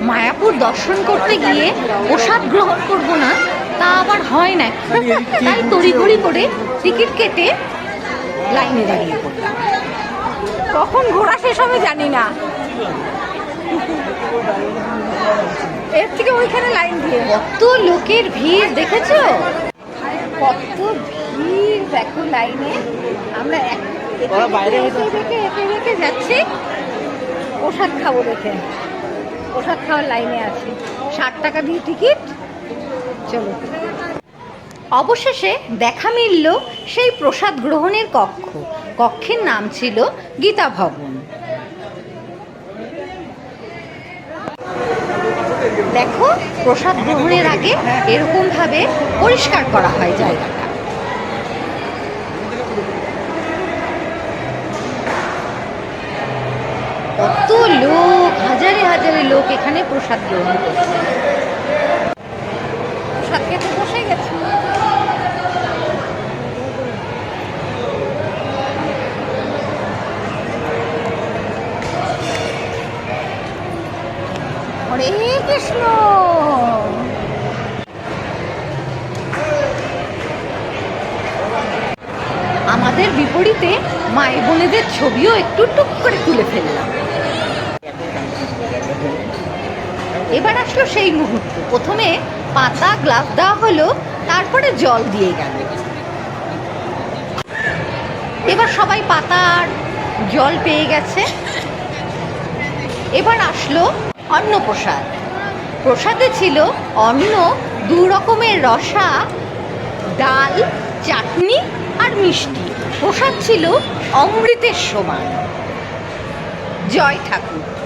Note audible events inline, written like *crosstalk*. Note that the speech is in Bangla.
মায়াপুর দর্শন করতে গিয়ে প্রসাদ গ্রহণ করব না তা আবার হয় না। *laughs* তাই তড়িঘড়ি করে টিকিট কেটে লাইনে দাঁড়িয়ে পড়লাম। কখন ঘোরা শেষ হবে জানি না। এর থেকে ওইখানে লাইন দিয়ে। কত লোকের ভিড় দেখেছ? কত ভিড় দেখো লাইনে। আমরা এক বাইরে যাচ্ছি। প্রসাদ খাব দেখে। প্রসাদ খাওয়ার লাইনে আছি। ষাট টাকা দিয়ে টিকিট। চলো। অবশেষে দেখা মিলল সেই প্রসাদ গ্রহণের কক্ষ। কক্ষের নাম ছিল গীতা ভবন। দেখো, প্রসাদ গ্রহণের আগে এরকম ভাবে পরিষ্কার করা হয় জায়গাটা। লোক এখানে প্রসাদ গ্রহণ করছে। প্রসাদ খেতে বসে গেছি। হরে কৃষ্ণ। আমাদের বিপরীতে মায়ের বোনেদের ছবিও একটু টুক করে তুলে ফেললাম। এবার আসলো সেই মুহূর্ত। প্রথমে পাতা, গ্লাস দেওয়া হলো, তারপরে জল দিয়ে গেল। এবার সবাই পাতা আর জল পেয়ে গেছে। এবার আসলো অন্ন প্রসাদ প্রসাদে ছিল অন্ন, দু রকমের রসা, ডাল, চাটনি আর মিষ্টি। প্রসাদ ছিল অমৃতের সমান। জয় ঠাকুর।